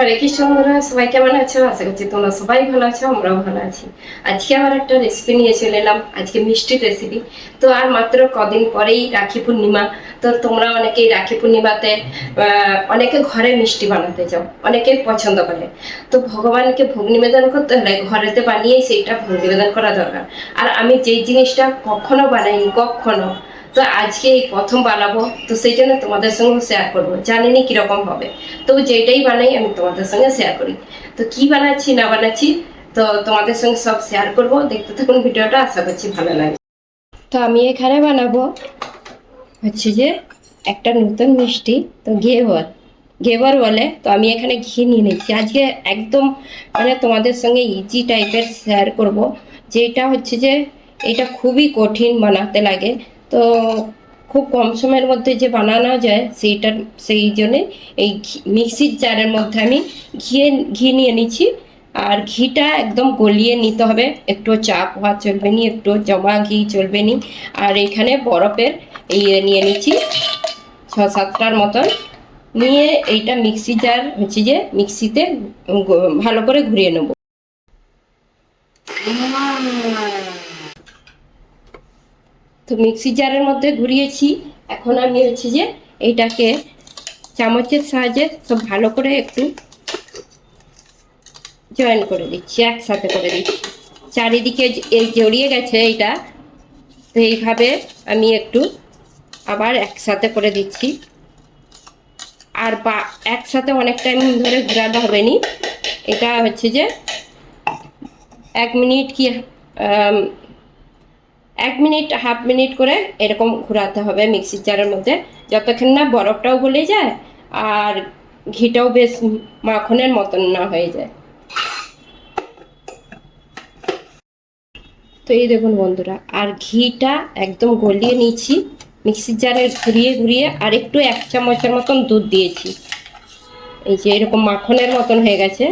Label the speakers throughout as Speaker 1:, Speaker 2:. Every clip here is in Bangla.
Speaker 1: হরে কৃষ্ণ বন্ধুরা সবাই কেমন আছো? আশা করছি তোমরা সবাই ভালো আছো, আমরাও ভালো আছি। আজকে আবার একটা রেসিপি নিয়ে চলে এলাম, আজকে মিষ্টির রেসিপি তো আর মাত্র কদিন পরেই রাখি পূর্ণিমা, তো তোমরা অনেকেই রাখি পূর্ণিমাতে অনেকে ঘরে মিষ্টি বানাতে যাও অনেকে পছন্দ করে। তো ভগবানকে ভোগ নিবেদন করতে হলে ঘরেতে বানিয়েই সেইটা ভোগ নিবেদন করা দরকার। আর আমি যেই জিনিসটা কখনো বানাইনি, কখনো তো আজকে এই প্রথম বানাবো। তো সেই জন্য তোমাদের সঙ্গে শেয়ার করব। জানিনি কীরকম হবে। তো যেটাই বানাই, আমি তোমাদের সঙ্গে শেয়ার করি। তো কি বানাচ্ছি, না বানাচ্ছি, তো তোমাদের সঙ্গে সব শেয়ার করব। দেখতে থাকুন ভিডিওটা, আশা করছি ভালো লাগে। তো আমি এখানে বানাবো হচ্ছে যে একটা নতুন মিষ্টি, তো ঘেবর ঘেবর বলে, তো আমি এখানে ঘি নিয়ে নিচ্ছি। আজকে একদম মানে তোমাদের সঙ্গে ইজি টাইপের শেয়ার করব। যেটা হচ্ছে যে, এটা খুবই কঠিন বানাতে লাগে। তো খুব কম সময়ের মধ্যে যে বানানো যায় সেইটার, সেই জন্যে এই মিক্সির জারের মধ্যে আমি ঘিয়ে, ঘি নিয়ে নিচ্ছি। আর ঘিটা একদম গলিয়ে নিতে হবে। একটু চাপ হওয়া চলবে নি, একটু জমা ঘি চলবে নি। আর এখানে বরফের ইয়ে নিয়ে নিচ্ছি ছ সাতটার মতন। নিয়ে এইটা মিক্সি জার হচ্ছে যে মিক্সিতে ভালো করে ঘুরিয়ে নেব। তো মিক্সি জারের মধ্যে ঘুরিয়েছি। এখন আমি হচ্ছে যে এইটাকে চামচের সাহায্যে সব ভালো করে একটু জয়েন করে দিচ্ছি, একসাথে করে দিচ্ছি। চারিদিকে এই জড়িয়ে গেছে এইটা, তো এইভাবে আমি একটু আবার একসাথে করে দিচ্ছি। আর বা একসাথে অনেক টাইম ধরে ঘোরাতে হবে নি এটা হচ্ছে যে এক মিনিট কি এক মিনিট, হাফ মিনিট করে এরকম ঘোরাতে হবে মিক্সির জারের মধ্যে। যতক্ষণ না বরফটাও গলে যায় আর ঘিটাও বেশ মাখনের মতন না হয়ে যায়। তো এই দেখুন বন্ধুরা, আর ঘিটা একদম গলিয়ে নিয়েছি। মিক্সির জারে ঘুরিয়ে ঘুরিয়ে আর একটু এক চামচের মতন দুধ দিয়েছি। এই যে এরকম মাখনের মতন হয়ে গেছে।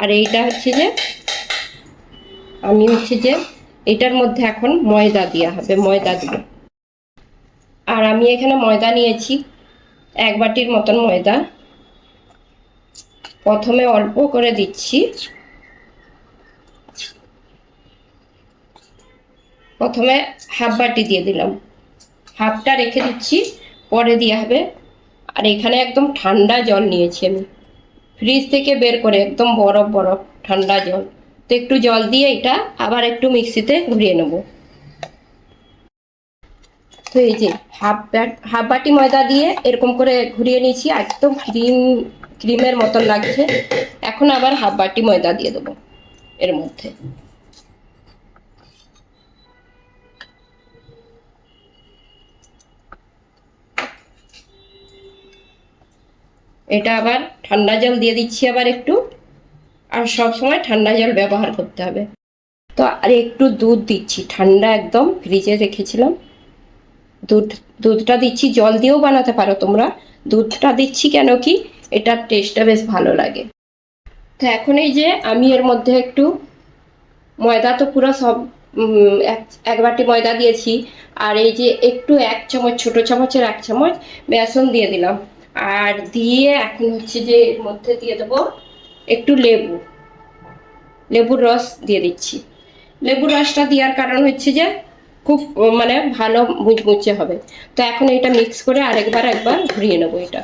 Speaker 1: আর এইটা হচ্ছে যে আমি হচ্ছে যে এটার মধ্যে এখন ময়দা দেওয়া হবে, ময়দা দিব। আর আমি এখানে ময়দা নিয়েছি, এক বাটির মতন ময়দা। প্রথমে অল্প করে দিচ্ছি। প্রথমে হাফ বাটি দিয়ে দিলাম। হাফটা রেখে দিচ্ছি, পরে দেওয়া হবে। আর এখানে একদম ঠান্ডা জল নিয়েছি আমি। ফ্রিজ থেকে বের করে একদম বরফ বরফ ঠান্ডা জল। তো একটু জল দিয়ে এটা আবার একটু মিক্সিতে ঘুরিয়ে নেব। তো এই যে হাফ হাফ বাটি ময়দা দিয়ে এরকম করে ঘুরিয়ে নিয়েছি, একদম ক্রিম, ক্রিমের মতন লাগছে। এখন আবার হাফ বাটি ময়দা দিয়ে দেবো এর মধ্যে। এটা আবার ঠান্ডা জল দিয়ে দিচ্ছি আবার একটু। আর সব সময় ঠান্ডা জল ব্যবহার করতে হবে। তো আর একটু দুধ দিচ্ছি, ঠান্ডা একদম ফ্রিজে রেখেছিলাম। দুধ, দুধটা দিচ্ছি, জল দিয়েও বানাতে পারো তোমরা। দুধটা দিচ্ছি কেন কি, এটার টেস্টটা বেশ ভালো লাগে। তো এখন এই যে আমি এর মধ্যে একটু ময়দা তো পুরো সব এক বাটি ময়দা দিয়েছি। আর এই যে একটু এক চামচ, ছোট চামচের এক চামচ বেসন দিয়ে দিলাম। আর দিয়ে এখন হচ্ছে যে এর মধ্যে দিয়ে দেবো একটু লেবু। লেবুর রস দিয়ে দিচ্ছি। লেবুর রসটা দেওয়ার কারণ হচ্ছে যে, খুব মানে ভালো মুচমুচে হবে। তো এখন এটা মিক্স করে আরেকবার, একবার ঘুরিয়ে নেব এটা।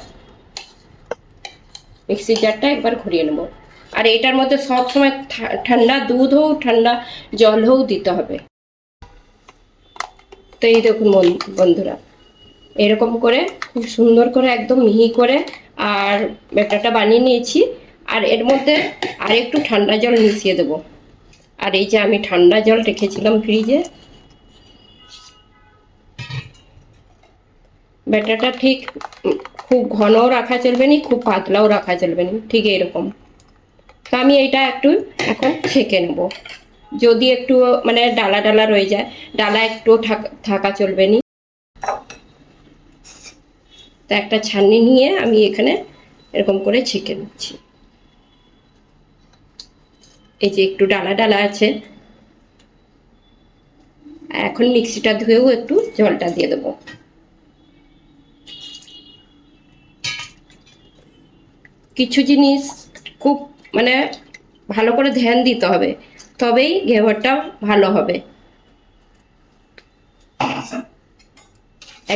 Speaker 1: মিক্সির জারটা একবার ঘুরিয়ে নেব। আর এটার মধ্যে সব সময় ঠা- ঠান্ডা দুধ হোক ঠান্ডা জল হোক দিতে হবে। তো এই দেখুন বন- বন্ধুরা। এরকম করে, খুব সুন্দর করে, একদম মিহি করে, আর ব্যাটারটা বানিয়ে নিয়েছি। আর এর মধ্যে আর একটু ঠান্ডা জল মিশিয়ে দেবো। আর এই যে আমি ঠান্ডা জল রেখেছিলাম ফ্রিজে। ব্যাটারটা ঠিক খুব ঘনও রাখা চলবে না, খুব পাতলাও রাখা চলবে না, ঠিক এরকম তো আমি এইটা একটু এখন ছেঁকে নেব। যদি একটু মানে ডালা ডালা রয়ে যায়, ডালা একটু থাক- থাকা চলবে না। তা একটা ছাননি নিয়ে আমি এখানে এরকম করে ছেঁকে নিচ্ছি। এই যে একটু ডালা ডালা আছে। এখন মিক্সিটা ধুয়েও একটু জলটা দিয়ে দেবো। কিছু জিনিস খুব মানে ভালো করে ধ্যান দিতে হবে, তবেই ঘেবরটা ভালো হবে।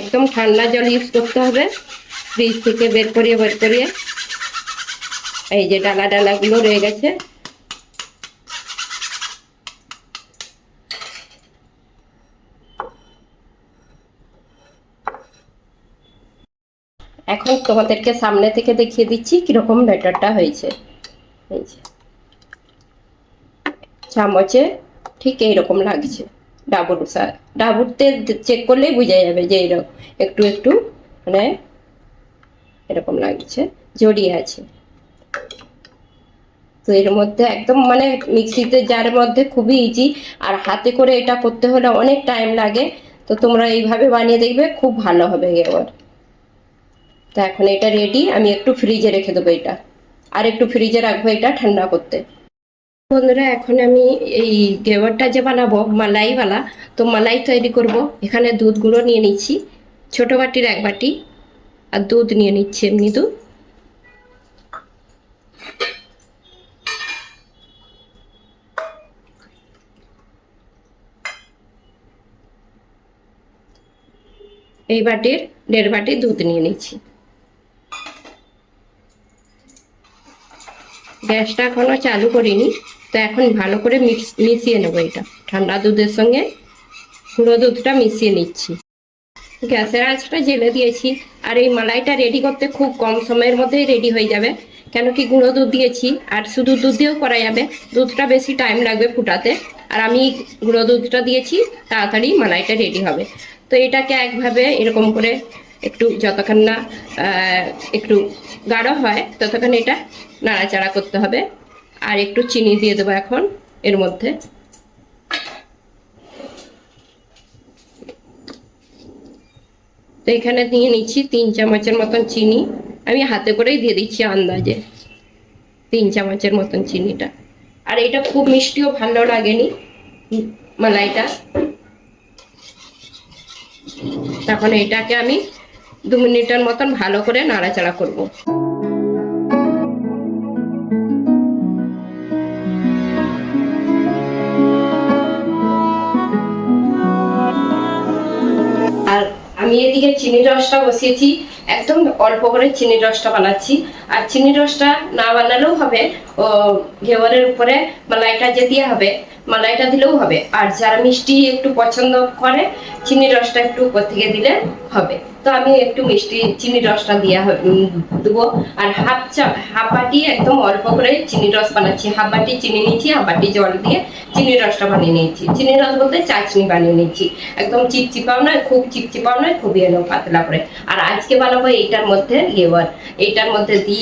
Speaker 1: একদম ঠান্ডা জল ইউজ করতে হবে ফ্রিজ থেকে বের করিয়ে বের করিয়ে। এই যে ডালা ডালাগুলো রয়ে গেছে। এখন তোমাদেরকে সামনে থেকে দেখিয়ে দিচ্ছি কীরকম ব্যাটারটা হয়েছে। এই যে। চামচে ঠিক এইরকম লাগছে ডাবুর ডাবুরতে চেক করলেই বোঝা যাবে যে এইরকম একটু একটু মানে এরকম লাগছে, জড়িয়ে আছে। তো এর মধ্যে একদম মানে মিক্সিতে যার মধ্যে খুবই ইজি আর হাতে করে এটা করতে হলে অনেক টাইম লাগে। তো তোমরা এইভাবে বানিয়ে দেখবে, খুব ভালো হবে এবার। তো এখন এটা রেডি আমি একটু ফ্রিজে রেখে দেবো এটা। আর একটু ফ্রিজে রাখব এটা ঠান্ডা করতে। বন্ধুরা, এখন আমি এই গেওয়ারটা যে বানাবো, মালাইওয়ালা, তো মালাই তৈরি করব। এখানে দুধ গুঁড়ো নিয়ে নিচ্ছি। ছোট বাটির এক বাটি, আর দুধ নিয়ে নিচ্ছি এমনি দুধ। এই বাটির দেড় বাটি দুধ নিয়ে নিচ্ছি। গ্যাসটা এখনও চালু করিনি। তো এখন ভালো করে মিশিয়ে নেব এটা। ঠান্ডা দুধের সঙ্গে গুঁড়ো দুধটা মিশিয়ে নিচ্ছি। গ্যাসের আঁচটা জেলে দিয়েছি। আর এই মালাইটা রেডি করতে খুব কম সময়ের মধ্যেই রেডি হয়ে যাবে। কেন কি গুঁড়ো দুধ দিয়েছি। আর শুধু দুধ দিয়েও করা যাবে। দুধটা বেশি টাইম লাগবে ফুটাতে। আর আমি গুঁড়ো দুধটা দিয়েছি। তাড়াতাড়ি মালাইটা রেডি হবে। তো এটাকে একভাবে এরকম করে একটু যতক্ষণ না একটু গাঢ় হয়, ততক্ষণ এটা নাড়াচাড়া করতে হবে। আর একটু চিনি দিয়ে দেবো এখন এর মধ্যে। তো এখানে দিয়ে নিচ্ছি তিন চামচের মতন চিনি। আমি হাতে করেই দিয়ে দিচ্ছি আন্দাজে তিন চামচের মতন চিনিটা। আর এটা খুব মিষ্টিও ভালো লাগেনি মালাইটা। তখন এটাকে আমি দু মিনিটের মতন ভালো করে নাড়াচাড়া করব। আর আমি এদিকে চিনি রসটা বসিয়েছি, একদম অল্প করে চিনির রসটা বানাচ্ছি। আর চিনির রসটা না বানালেও হবে। ও ঘেওয়ারের উপরে মালাইটা যে দেওয়া হবে, মালাইটা দিলেও হবে। আর যারা মিষ্টি একটু পছন্দ করে চিনির রসটা একটু উপর থেকে দিলে হবে। তো আমি একটু মিষ্টি চিনির রসটা দিয়া দেবো। আর হাফ চা, হাফ বাটি একদম অল্প করে চিনির রস বানাচ্ছি। হাফ বাটি চিনি নিচ্ছি হাফ বাটি জল দিয়ে চিনির রসটা বানিয়ে নিয়েছি। চিনির রস বলতে চাটনি বানিয়ে নিচ্ছি একদম চিপচিপাও নয়, খুব চিপচিপাও নয়, খুবই এলো পাতলা করে। আর আজকে বানাবো এইটার মধ্যে লেবার এইটার মধ্যে দিয়ে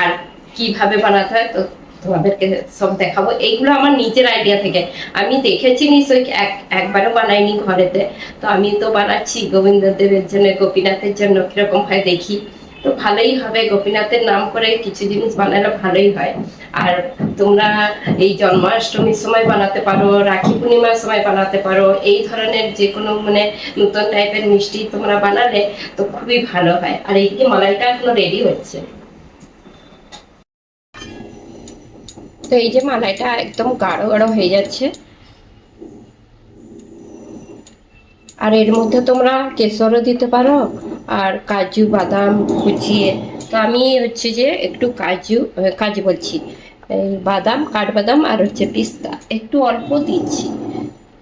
Speaker 1: আর কীভাবে বানাতে হয় তো তোমাদেরকে সব দেখাবো। এইগুলো আমার নিজের আইডিয়া থেকে। আমি দেখেছি নিশ্চয়ই এক, একবারও বানাইনি ঘরেতে। তো আমি তো বানাচ্ছি গোবিন্দ দেবের জন্য, গোপীনাথের জন্য, কীরকম হয় দেখি। তো ভালোই হবে, গোপীনাথের নাম করে কিছু জিনিস বানালে ভালোই হয়। আর তোমরা এই জন্মাষ্টমীর সময় বানাতে পারো, রাখি পূর্ণিমার সময় বানাতে পারো, এই ধরনের যে কোনো মানে নতুন টাইপের মিষ্টি তোমরা বানালে তো খুবই ভালো হয়। আর এইদিকে মালাইটা এখনও রেডি হচ্ছে। তো এই যে মালাইটা একদম গাঢ় গাঢ় হয়ে যাচ্ছে। আর এর মধ্যে তোমরা কেশরও দিতে পারো আর কাজু, বাদাম, কুচিয়ে। তো আমি হচ্ছে যে একটু কাজু কাজু বলছি। এই বাদাম, কাঠবাদাম আর হচ্ছে পিস্তা একটু অল্প দিচ্ছি।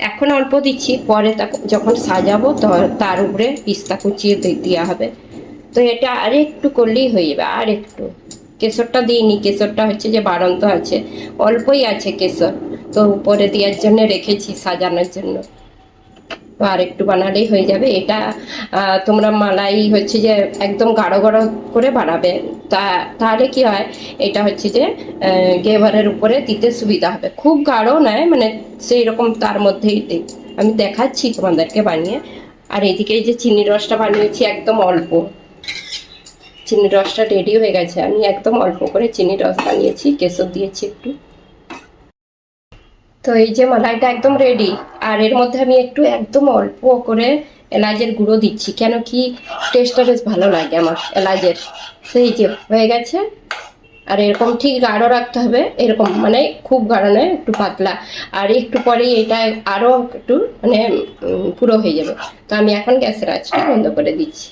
Speaker 1: এখন অল্প দিচ্ছি, পরে যখন সাজাবো তার উপরে পিস্তা কুচিয়ে দেওয়া হবে। তো এটা আর একটু করলেই হয়ে যাবে আর একটু কেশরটা দিইনি, কেশরটা হচ্ছে যে বাড়ন্ত আছে, অল্পই আছে কেশর। তো উপরে দেওয়ার জন্য রেখেছি সাজানোর জন্য। তো আর একটু বানালেই হয়ে যাবে। এটা তোমরা মালাই হচ্ছে যে একদম গাঢ় গাঢ় করে বানাবে। তা, তাহলে কি হয়, এটা হচ্ছে যে গেভারের উপরে দিতে সুবিধা হবে। খুব গাঢ় নয় মানে সেই রকম তার মধ্যেই দিই আমি দেখাচ্ছি তোমাদেরকে বানিয়ে। আর এদিকে যে চিনির রসটা বানিয়েছি, একদম অল্প। চিনির রসটা রেডি হয়ে গেছে। আমি একদম অল্প করে চিনির রস বানিয়েছি, কেশর দিয়েছি একটু। তো এই যে মালাইটা একদম রেডি আর এর মধ্যে আমি একটু একদম অল্প করে এলাচের গুঁড়ো দিচ্ছি, কেন কি টেস্টটা বেশ ভালো লাগে আমার এলাচের তো এই যে হয়ে গেছে। আর এরকম ঠিক গাঢ় রাখতে হবে, এরকম মানে খুব গাঢ় নয়, একটু পাতলা। আর একটু পরেই এটা আরও একটু মানে পুরো হয়ে যাবে। তো আমি এখন গ্যাসের আঁচটা বন্ধ করে দিচ্ছি।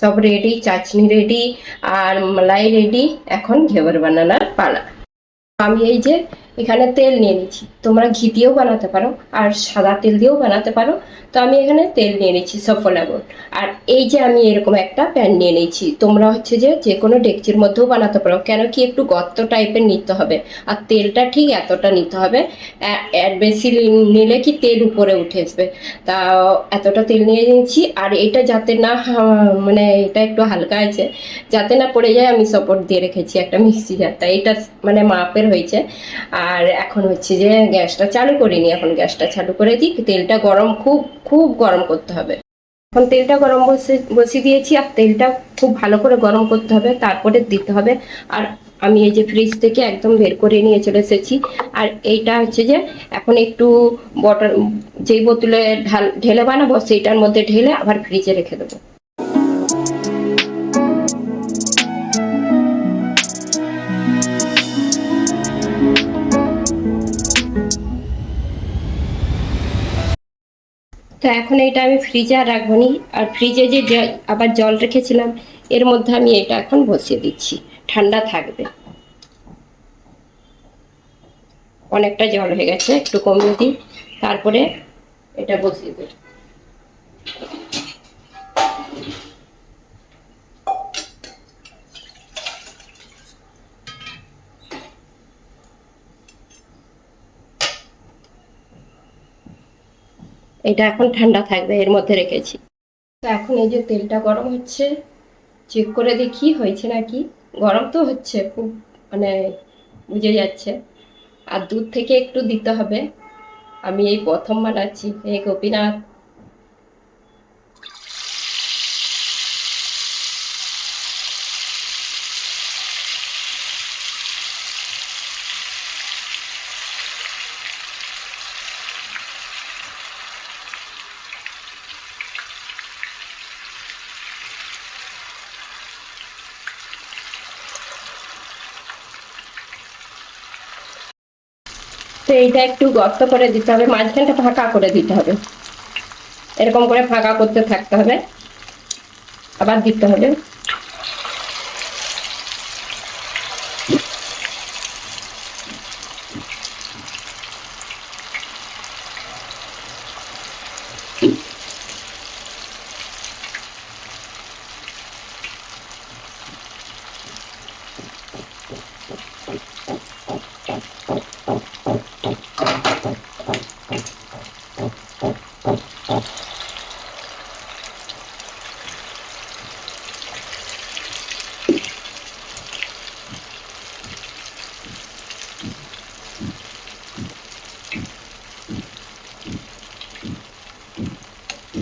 Speaker 1: সব রেডি চাটনি রেডি আর মালাই রেডি এখন ঘেবর বানানার পালা। আমি এই যে এখানে তেল নিয়ে নিচ্ছি। তোমরা ঘি দিয়েও বানাতে পারো, আর সাদা তেল দিয়েও বানাতে পারো। তো আমি এখানে তেল নিয়ে নিচ্ছি, সফলা গোল্ড আর এই যে আমি এরকম একটা প্যান নিয়ে নিয়েছি তোমরা হচ্ছে যে যে কোনো ডেকচির মধ্যেও বানাতে পারো, কেন কি একটু গর্ত টাইপের নিতে হবে। আর তেলটা ঠিক এতটা নিতে হবে বেশি নিলে কি তেল উপরে উঠে আসবে। তা এতটা তেল নিয়ে নিচ্ছি, আর এটা যাতে না মানে এটা একটু হালকা আছে, যাতে না পড়ে যায়, আমি সাপোর্ট দিয়ে রেখেছি একটা মিক্সি জারটা। এটা মানে মাপের হয়েছে। আর এখন হচ্ছে যে গ্যাসটা চালু করিনি, এখন গ্যাসটা চালু করে দিই। তেলটা গরম, খুব খুব গরম করতে হবে। এখন তেলটা গরম বসে, বসিয়ে দিয়েছি আর তেলটা খুব ভালো করে গরম করতে হবে, তারপরে দিতে হবে। আর আমি এই যে ফ্রিজ থেকে একদম বের করে নিয়ে চলে এসেছি। আর এইটা হচ্ছে যে এখন একটু বটল যেই বোতলে ঢাল, ঢেলে বানাবো, সেইটার মধ্যে ঢেলে আবার ফ্রিজে রেখে দেবো। তো এখন এটা আমি ফ্রিজে আর রাখব নি আর ফ্রিজে যে আবার জল রেখেছিলাম, এর মধ্যে আমি এটা এখন বসিয়ে দিচ্ছি। ঠান্ডা থাকবে। অনেকটা জল হয়ে গেছে, একটু কমিয়ে দিই। তারপরে এটা বসিয়ে দিই। এটা এখন ঠান্ডা থাকবে, এর মধ্যে রেখেছি। তো এখন এই যে তেলটা গরম হচ্ছে চেক করে দেখি হয়েছে নাকি। গরম তো হচ্ছে, খুব মানে বুঝে যাচ্ছে। আর দুধ থেকে একটু দিতে হবে। আমি এই প্রথম বানাচ্ছি, এই গোপীনাথ তো এইটা একটু গর্ত করে দিতে হবে, মাঝখানটা ফাঁকা করে দিতে হবে। এরকম করে ফাঁকা করতে থাকতে হবে। আবার দিতে হবে।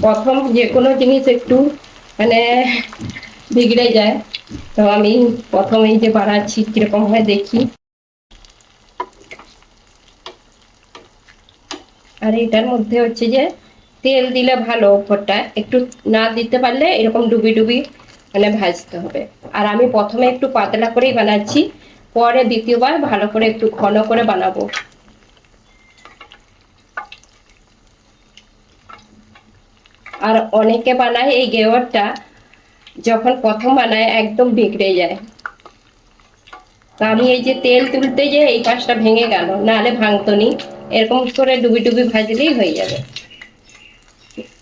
Speaker 1: প্রথম যে কোনো জিনিস একটু মানে বিগড়ে যায়। তো আমি প্রথম এই যে বানাচ্ছি কীরকম হয় দেখি। আর এটার মধ্যে হচ্ছে যে, তেল দিলে ভালো ওপরটা একটু না দিতে পারলে এরকম ডুবি ডুবি মানে ভাজতে হবে। আর আমি প্রথমে একটু পাতলা করেই বানাচ্ছি, পরে দ্বিতীয়বার ভালো করে একটু ঘন করে বানাবো। আর অনেকে বানায় এই গেওয়ারটা, যখন প্রথম বানায় একদম বিগড়ে যায়। তা আমি এই যে তেল তুলতে যে এই পাশটা ভেঙে গেল, নাহলে ভাঙতো নি। এরকম করে ডুবি ডুবি ভাজলেই হয়ে যাবে।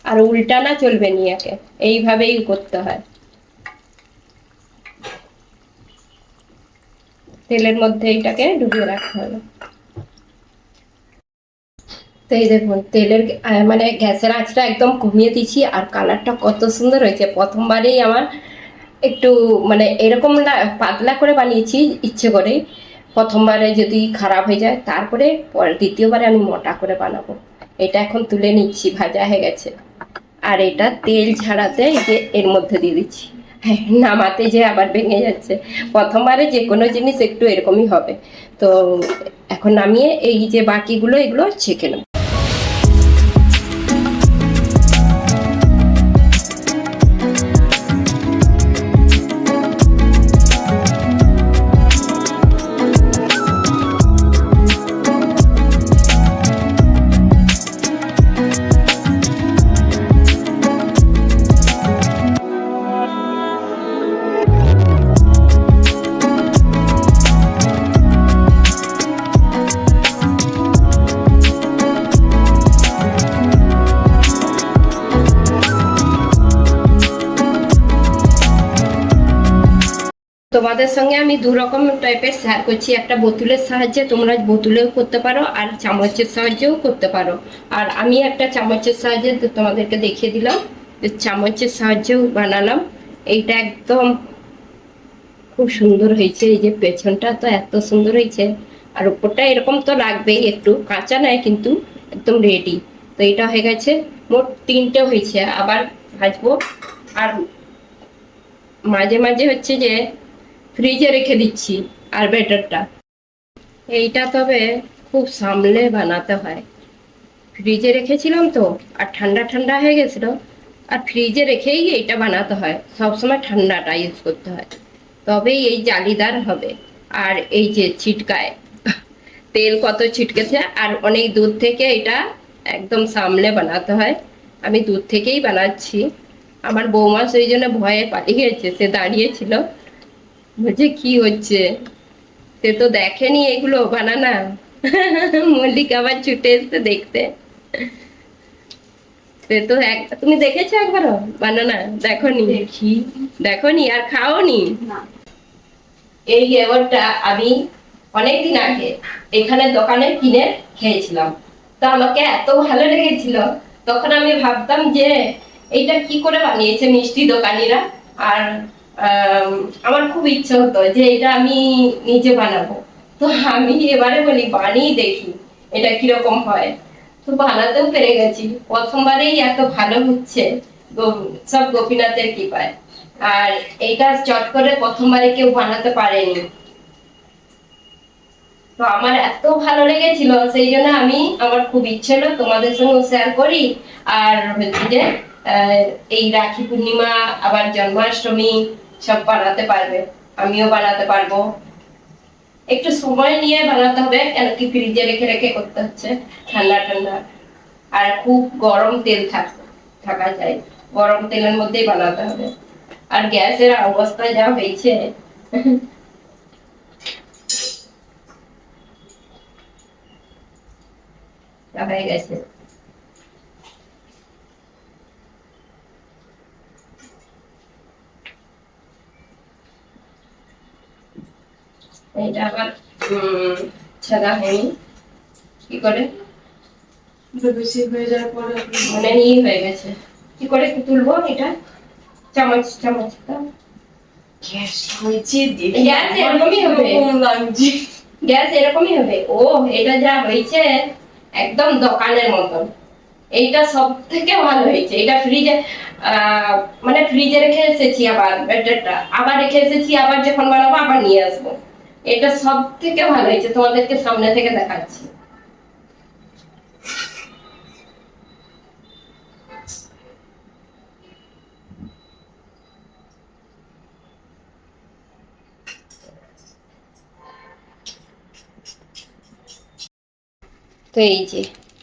Speaker 1: আর উল্টানা চলবে নিয়াকে এইভাবেই করতে হয়। তেলের মধ্যে এইটাকে ডুবিয়ে রাখতে হবে। তো এই দেখুন, তেলের মানে গ্যাসের আঁচটা একদম কমিয়ে দিচ্ছি আর কালারটা কত সুন্দর হয়েছে। প্রথমবারেই আমার একটু মানে এরকম পাতলা করে বানিয়েছি, ইচ্ছে করে প্রথমবারে যদি খারাপ হয়ে যায়, তারপরে পরে, দ্বিতীয়বারে আমি মোটা করে বানাবো। এটা এখন তুলে নিচ্ছি, ভাজা হয়ে গেছে। আর এটা তেল ঝাড়াতে যে এর মধ্যে দিয়ে দিচ্ছি। হ্যাঁ নামাতে যে আবার ভেঙে যাচ্ছে। প্রথমবারে যে কোনো জিনিস একটু এরকমই হবে। তো এখন নামিয়ে এই যে বাকিগুলো, এগুলো ছেঁকে নেব। তোমাদের সঙ্গে আমি দু রকম টাইপের শেয়ার করছি। একটা বোতলের সাহায্যে তোমরা বোতলেও করতে পারো, আর চামচের সাহায্যেও করতে পারো। আর আমি একটা চামচের সাহায্যে তোমাদেরকে দেখিয়ে দিলাম চামচের সাহায্যেও বানালাম। এইটা একদম খুব সুন্দর হয়েছে, এই যে পেছনটা তো এত সুন্দর হয়েছে। আর উপরটা এরকম তো লাগবেই, একটু কাঁচা নয়, কিন্তু একদম রেডি তো এটা হয়ে গেছে, মোট তিনটে হয়েছে। আবার ভাজবো। আর মাঝে মাঝে হচ্ছে যে ফ্রিজে রেখে দিচ্ছি, আর ব্যাটারটা এইটা তবে খুব সামলে বানাতে হয়। ফ্রিজে রেখেছিলাম তো, আর ঠান্ডা ঠান্ডা হয়ে গেছিল। আর ফ্রিজে রেখেই এইটা বানাতে হয়, সবসময় ঠান্ডাটা ইউজ করতে হয়। তবেই এই জালিদার হবে, আর এই যে ছিটকায়, তেল কত ছিটকেছে, আর অনেক দূর থেকে এটা একদম সামলে বানাতে হয়। আমি দূর থেকেই বানাচ্ছি। আমার বৌমা সেই জন্য ভয়ে পালিয়ে গেছে সে দাঁড়িয়েছিল বলছে কি হচ্ছে? সে তো দেখেনি এগুলো বানানা। মল্লিক আবার ছুটে এসছে দেখতে। সে তো এক তুমি দেখেছ একবারও বানানা? দেখোনি?
Speaker 2: দেখি।
Speaker 1: দেখোনি? আর খাওনি? এই আমি অনেকদিন আগে এখানে দোকানে কিনে খেয়েছিলাম। তো আমাকে এত ভালো লেগেছিল। তখন আমি ভাবতাম যে এইটা কি করে বানিয়েছে মিষ্টি দোকানিরা? আর আমার খুব ইচ্ছে হতো যে এটা আমি নিজে বানাবো। তো আমি এবারে বলি, বানিয়ে দেখি এটা কীরকম হয়। তো বানাতেও পেরে গেছি। প্রথমবারেই এত ভালো হচ্ছে সব গোপীনাথের কৃপায়। আর এইটা চট করে প্রথমবারে কেউ বানাতে পারেনি। তো আমার এত ভালো লেগেছিল, সেই জন্য আমি, আমার খুব ইচ্ছে হলো তোমাদের সঙ্গে শেয়ার করি। আর হচ্ছে যে এই রাখি পূর্ণিমা, আবার জন্মাষ্টমী সব বানাতে পারবে, আমিও বানাতে পারব। একটু সময় নিয়ে বানাতে হবে, কেন কি ফ্রিজে রেখে রেখে করতে হচ্ছে, ঠান্ডা ঠান্ডা। আর খুব গরম তেল থাক, থাকা যায়, গরম তেলের মধ্যেই বানাতে হবে। আর গ্যাসের অবস্থা যা হয়েছে। হয়ে গেছে। এটা আবার হয়নি। কি করে?
Speaker 2: বেশি হয়ে যাওয়ার পরে
Speaker 1: মানে ই হয়ে গেছে। কি করে তুলবো এটা? চামচ চামচ
Speaker 2: গ্যাস হয়েছে
Speaker 1: গ্যাস এরকমই হবে। গ্যাস এরকমই হবে। ও এটা যা হয়েছে একদম দোকানের মতন। এইটা সব থেকে ভালো হয়েছে। এটা ফ্রিজে মানে ফ্রিজে রেখে এসেছি আবার ব্যাটারটা। আবার রেখে এসেছি আবার যখন বানাবো আবার নিয়ে আসব। এটা সব থেকে ভালো হয়েছে তোমাদেরকে সামনে থেকে দেখাচ্ছি। তো এই যে,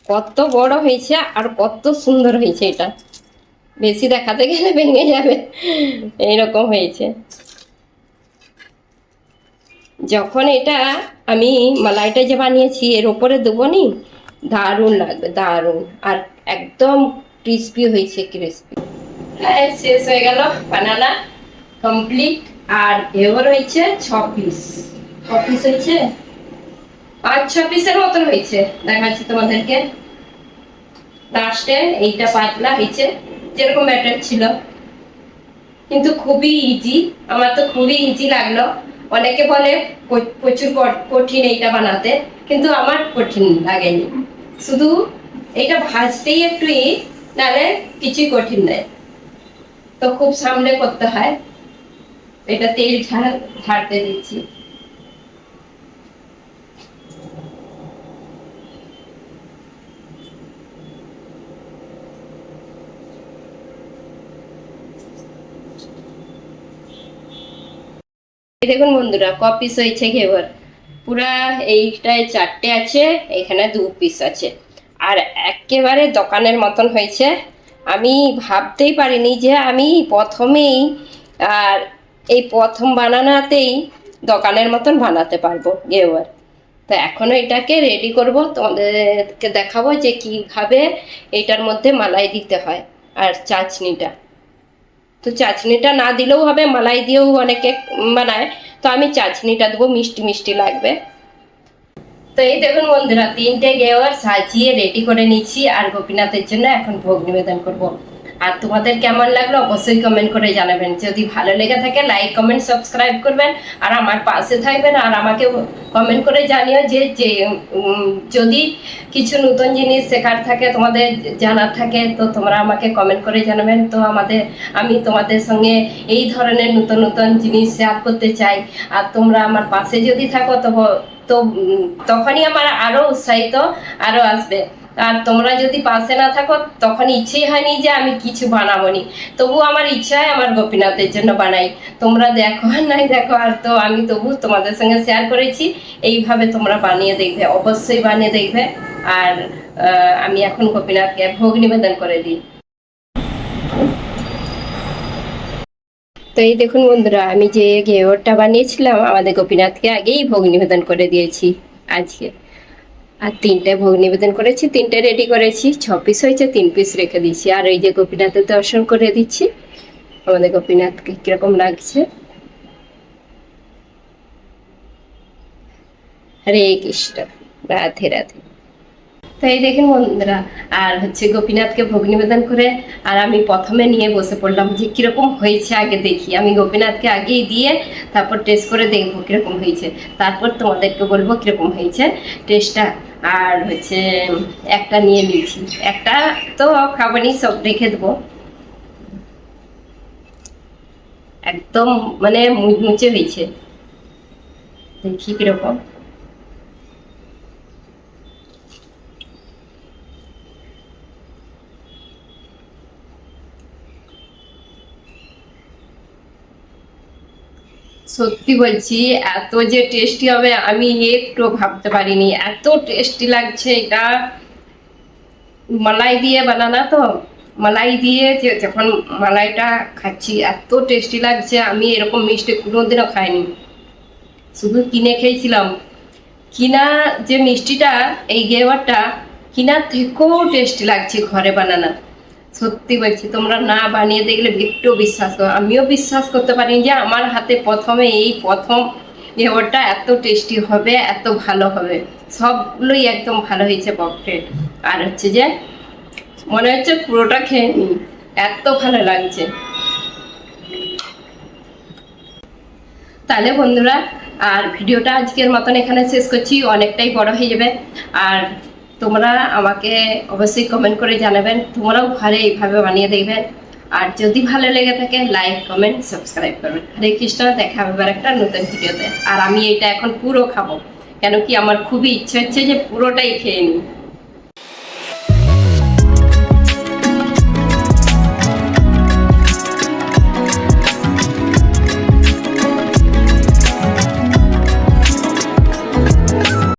Speaker 1: কত বড় হয়েছে আর কত সুন্দর হয়েছে এটা। বেশি দেখাতে গেলে ভেঙে যাবে। এইরকম হয়েছে। যখন এটা আমি মালাইটা যে বানিয়েছি, এর ওপরে দেবো নি, দারুণ লাগবে, দারুণ। আর একদম ক্রিস্পি হয়েছে ক্রিস্পি শেষ হয়ে গেল বানানা কমপ্লিট আর এবার হয়েছে ছ পিস ছ পিস হয়েছে? পাঁচ, ছ পিসের মতন হয়েছে। দেখাচ্ছি তোমাদেরকে। লাস্টে এইটা পাতলা হয়েছে। যেরকম ব্যাটার ছিল। কিন্তু খুবই ইজি আমার তো খুবই ইজি লাগল। অনেকে বলে প্রচুর কঠিন এইটা বানাতে। কিন্তু আমার কঠিন লাগেনি। শুধু এইটা ভাজতেই একটু ই নাহলে কিছুই কঠিন নেই। তো খুব সামনে করতে হয়। এটা তেল ঝাড় ঝাড়তে দিচ্ছি। দেখুন বন্ধুরা, ক পিস হয়েছে ঘেবর পুরা এইটায় চারটে আছে, এখানে দু পিস আছে। আর একেবারে দোকানের মতন হয়েছে। আমি ভাবতেই পারিনি যে আমি প্রথমেই আর এই প্রথম বানানাতেই দোকানের মতন বানাতে পারব ঘেবর তো এখনও এটাকে রেডি করব, তোমাদেরকে দেখাবো যে কীভাবে এটার মধ্যে মালাই দিতে হয় আর চাচনিটা তো চাটনিটা না দিলেও হবে, মালাই দিয়েও অনেকে বানায়। তো আমি চাটনিটা দেবো, মিষ্টি মিষ্টি লাগবে। তো এই দেখুন বন্ধুরা, তিনটে গেওয়ার সাজিয়ে রেডি করে নিচ্ছি আর গোপীনাথের জন্য এখন ভোগ নিবেদন করব। আর তোমাদের কেমন লাগল অবশ্যই কমেন্ট করে জানাবেন। যদি ভালো লেগে থাকে লাইক কমেন্ট সাবস্ক্রাইব করবেন আর আমার পাশে থাকবেন আর আমাকে কমেন্ট করে জানিও যে যে যদি কিছু নতুন জিনিস শেখার থাকে, তোমাদের জানার থাকে, তো তোমরা আমাকে কমেন্ট করে জানাবেন। তো আমাদের, আমি তোমাদের সঙ্গে এই ধরনের নতুন নতুন জিনিস শেয়ার করতে চাই। আর তোমরা আমার পাশে যদি থাকো তো তো তখনই আমার আরও উৎসাহিত আরও আসবে। আর তোমরা যদি পাশে না থাকো, তখন ইচ্ছেই হয়নি যে আমি কিছু বানাবো নি তবু আমার ইচ্ছা হয় আমার গোপীনাথের জন্য বানাই। তোমরা দেখো আর নাই দেখো, আর তো আমি তবু তোমাদের সঙ্গে শেয়ার করেছি। এইভাবে তোমরা বানিয়ে দেখবে, অবশ্যই বানিয়ে দেখবে। আর আমি এখন গোপীনাথকে ভোগ নিবেদন করে দিই। তো এই দেখুন বন্ধুরা, আমি যে ঘেওরটা বানিয়েছিলাম, আমাদের গোপীনাথকে আগেই ভোগ নিবেদন করে দিয়েছি আজকে। আর তিনটে ভোগ নিবেদন করেছি, তিনটে রেডি করেছি, ছ পিস হয়েছে, তিন পিস রেখে দিচ্ছি আর এই যে গোপীনাথের দর্শন করে দিচ্ছি, আমাদের গোপীনাথকে কীরকম লাগছে? হরে কৃষ্ণ, রাধে রাধে। তো এই দেখেন বন্ধুরা, আর হচ্ছে গোপীনাথকে ভোগ নিবেদন করে, আর আমি প্রথমে নিয়ে বসে পড়লাম যে কীরকম হয়েছে আগে দেখি। আমি গোপীনাথকে আগেই দিয়ে তারপর টেস্ট করে দেখব কীরকম হয়েছে। তারপর তোমাদেরকে বলব কীরকম হয়েছে। টেস্টটা আর হচ্ছে একটা নিয়ে নিয়েছি। একটা তো খাবারই সব রেখে দেবো। একদম মানে মুচমুচে হয়েছে। দেখি কীরকম। সত্যি বলছি, এত যে টেস্টি হবে আমি একটু ভাবতে পারিনি। এত টেস্টি লাগছে এটা। মালাই দিয়ে বানানা তো? মালাই দিয়ে যখন মালাইটা খাচ্ছি, এত টেস্টি লাগছে, আমি এরকম মিষ্টি কোনোদিনও খাইনি। শুধু কিনে খেয়েছিলাম। কিনা যে মিষ্টিটা, এই গেওয়ারটা কিনার থেকেও টেস্টি লাগছে ঘরে বানানো। সত্যি বলছি, তোমরা না বানিয়ে দেখলে একটু বিশ্বাস করো আমিও বিশ্বাস করতে পারিনি যে আমার হাতে প্রথমে এই প্রথম গেওয়ারটা এত টেস্টি হবে, এত ভালো হবে। সবগুলোই একদম ভালো হয়েছে পক্ষে আর হচ্ছে যে, মনে হচ্ছে পুরোটা খেয়ে নিই। এত ভালো লাগছে। তাহলে বন্ধুরা, আর ভিডিওটা আজকের মতন এখানে শেষ করছি। অনেকটাই বড় হয়ে যাবে। আর তোমরা আমাকে অবশ্যই কমেন্ট করে জানাবেন। তোমরাও ঘরে এইভাবে বানিয়ে দেখবেন। আর যদি ভালো লেগে থাকে লাইক কমেন্ট সাবস্ক্রাইব করবেন। হরে কৃষ্ণ, দেখা হবে একটা নতুন ভিডিওতে আর আমি এটা এখন পুরো খাব। কেন কি আমার খুবই ইচ্ছে হচ্ছে যে পুরোটাই খেয়ে নিই।